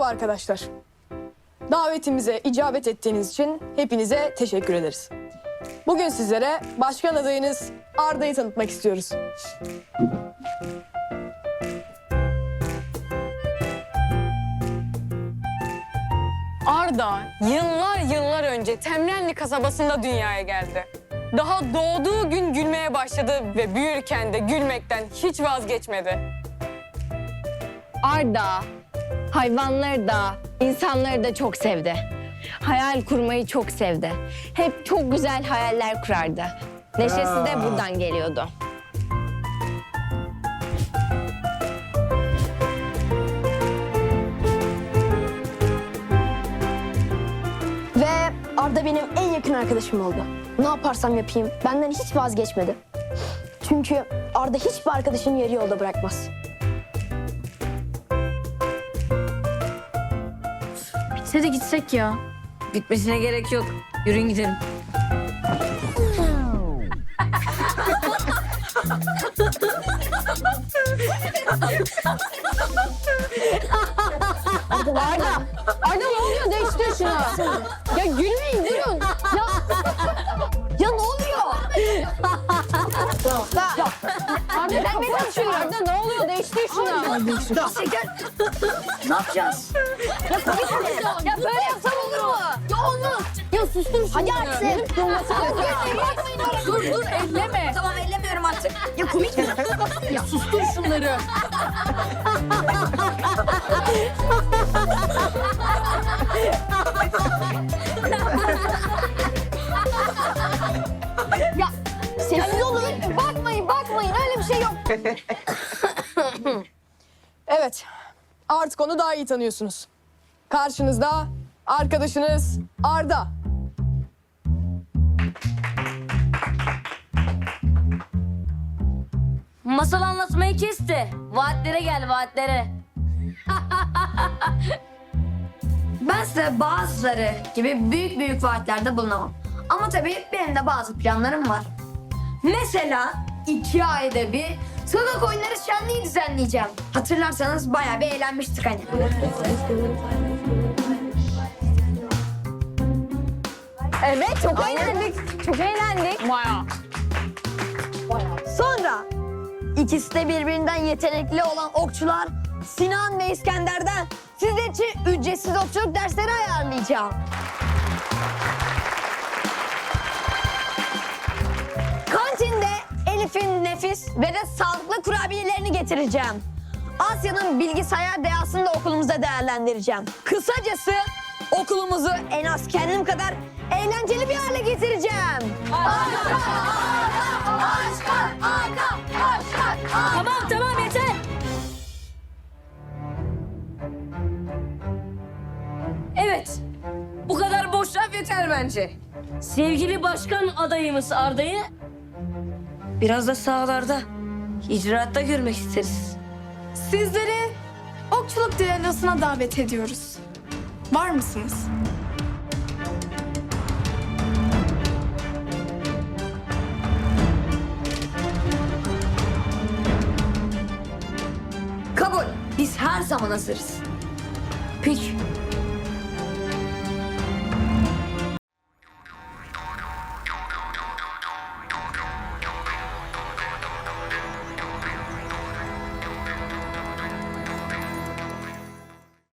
Merhaba arkadaşlar. Davetimize icabet ettiğiniz için hepinize teşekkür ederiz. Bugün sizlere başkan adayınız Arda'yı tanıtmak istiyoruz. Arda yıllar yıllar önce Temrenli kasabasında dünyaya geldi. Daha doğduğu gün gülmeye başladı ve büyürken de gülmekten hiç vazgeçmedi. Arda hayvanları da insanları da çok sevdi. Hayal kurmayı çok sevdi. Hep çok güzel hayaller kurardı. Neşesi de buradan geliyordu. Ve Arda benim en yakın arkadaşım oldu. Ne yaparsam yapayım benden hiç vazgeçmedi. Çünkü Arda hiçbir arkadaşını yarı yolda bırakmaz. De gitsek ya. Bitmesine gerek yok. Yürüyün gidelim. Arda! Arda ne oluyor? Değiştir şunu. Ya gülmeyin durun. Ya, ya ne oluyor? Arda açıyorum. Arda ne oluyor? Değiştir şunu. Ne yapacağız? Ya böyle yapsam olur mu? Ya olmaz. Ya sustur şunu. Hadi artık. Dur dur elleme. Tamam ellemiyorum artık. Ya komik mi? Ya sustur şunları. Evet, artık onu daha iyi tanıyorsunuz. Karşınızda arkadaşınız Arda. Masal anlatmayı kesti. Vaatlere gel vaatlere. Ben size bazıları gibi büyük büyük vaatlerde bulunamam. Ama tabii benim de bazı planlarım var. Mesela iki ayda bir sokak oyunları şenliği düzenleyeceğim. Hatırlarsanız bayağı bir eğlenmiştik hani. Evet çok eğlendik. Çok eğlendik. Maya. Sonra ikisi de birbirinden yetenekli olan okçular Sinan ve İskender'den sizler için ücretsiz okçuluk dersleri ayarlayacağım. Elif'in nefis ve de sağlıklı kurabiyelerini getireceğim. Asya'nın bilgisayar dehasını da okulumuzda değerlendireceğim. Kısacası okulumuzu en az kendim kadar eğlenceli bir hale getireceğim. Tamam tamam yeter. Evet. Bu kadar boş laf yeter bence. Sevgili başkan adayımız Arda'yı biraz da sahalarda, icraatta görmek isteriz. Sizleri okçuluk düellosuna davet ediyoruz. Var mısınız? Kabul. Biz her zaman hazırız. Peki.